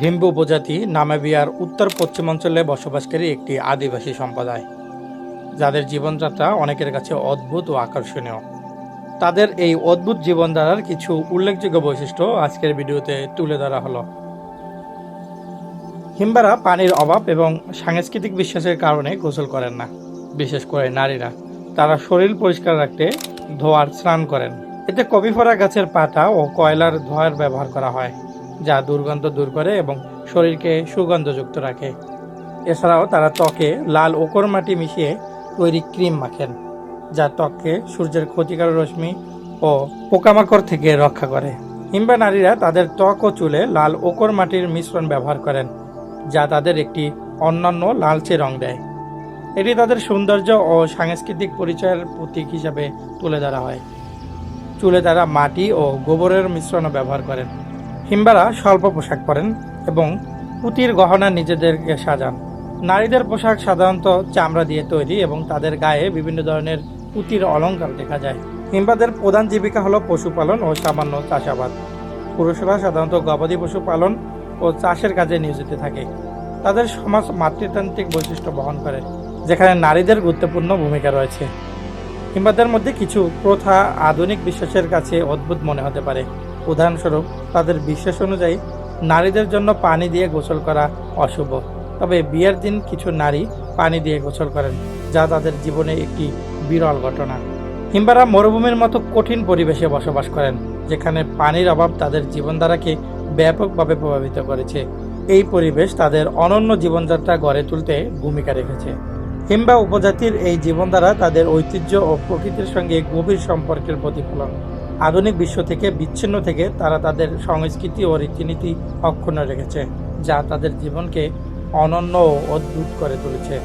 হিম্বু উপজাতি নামাবিয়ার উত্তর পশ্চিমাঞ্চলে বসবাসকারী একটি আদিবাসী সম্প্রদায়। যাদের জীবনযাত্রা অনেকের কাছে অদ্ভুত ও আকর্ষণীয়। তাদের এই অদ্ভুত জীবনধারার কিছু উল্লেখযোগ্য বৈশিষ্ট্য আজকের ভিডিওতে তুলে ধরা হলো। হিম্বারা পানির অভাব এবং সাংস্কৃতিক বিশ্বাসের কারণে গোসল করেন না। বিশেষ করে নারীরা। তারা শরীর পরিষ্কার রাখতে ধোয়ার স্নান করেন। এতে কবিফরা গাছের পাতা ও কয়লার ধোয়ার ব্যবহার করা হয়। যা দুর্গন্ধ দূর করে এবং শরীরকে সুগন্ধযুক্ত রাখে। এছাড়াও তারা ত্বকে লাল ওকর মাটি মিশিয়ে তৈরি ক্রিম মাখেন, যা ত্বককে সূর্যের ক্ষতিকারক রশ্মি ও পোকামাকড় থেকে রক্ষা করে। হিম্বা নারীরা তাদের ত্বক ও চুলে লাল ওকর মাটির মিশ্রণ ব্যবহার করেন, যা তাদের একটি অন্যান্য লালচে রং দেয়। এটি তাদের সৌন্দর্য ও সাংস্কৃতিক পরিচয়ের প্রতীক হিসাবে তুলে ধরা হয়। চুলে তারা মাটি ও গোবরের মিশ্রণও ব্যবহার করেন। হিম্বারা স্বল্প পোশাক পরেন এবং পুঁতির গহনা নিজেদেরকে সাজান। নারীদের পোশাক সাধারণত চামড়া দিয়ে তৈরি এবং তাদের গায়ে বিভিন্ন ধরনের পুঁতির অলংকার দেখা যায়। হিম্বাদের প্রধান জীবিকা হলো পশুপালন ও সামান্য চাষাবাদ। পুরুষরা সাধারণত গবাদি পশু পালন ও চাষের কাজে নিয়োজিত থাকে। তাদের সমাজ মাতৃতান্ত্রিক বৈশিষ্ট্য বহন করে, যেখানে নারীদের গুরুত্বপূর্ণ ভূমিকা রয়েছে। হিম্বাদের মধ্যে কিছু প্রথা আধুনিক বিশ্বাসের কাছে অদ্ভুত মনে হতে পারে। উদাহরণস্বরূপ, তাদের বিশ্বাস অনুযায়ী নারীদের জন্য পানি দিয়ে গোসল করা অশুভ। তবে বিয়ের দিন কিছু নারী পানি দিয়ে গোসল করেন, যা তাদের জীবনে একটি বিরল ঘটনা। হিম্বারা মরুভূমির মতো কঠিন পরিবেশে বসবাস করেন, যেখানে পানির অভাব তাদের জীবনধারাকে ব্যাপকভাবে প্রভাবিত করেছে। এই পরিবেশ তাদের অনন্য জীবনযাত্রা গড়ে তুলতে ভূমিকা রেখেছে। হিম্বা উপজাতির এই জীবনধারা তাদের ঐতিহ্য ও প্রকৃতির সঙ্গে গভীর সম্পর্কের প্রতিফলন। আধুনিক বিশ্ব থেকে, বিচ্ছিন্ন থেকে তারা তাদের সংস্কৃতি ও রীতিনীতি অক্ষুণ্ণ রেখেছে, যা তাদের জীবনকে অনন্য ও অদ্ভুত করে তুলেছে।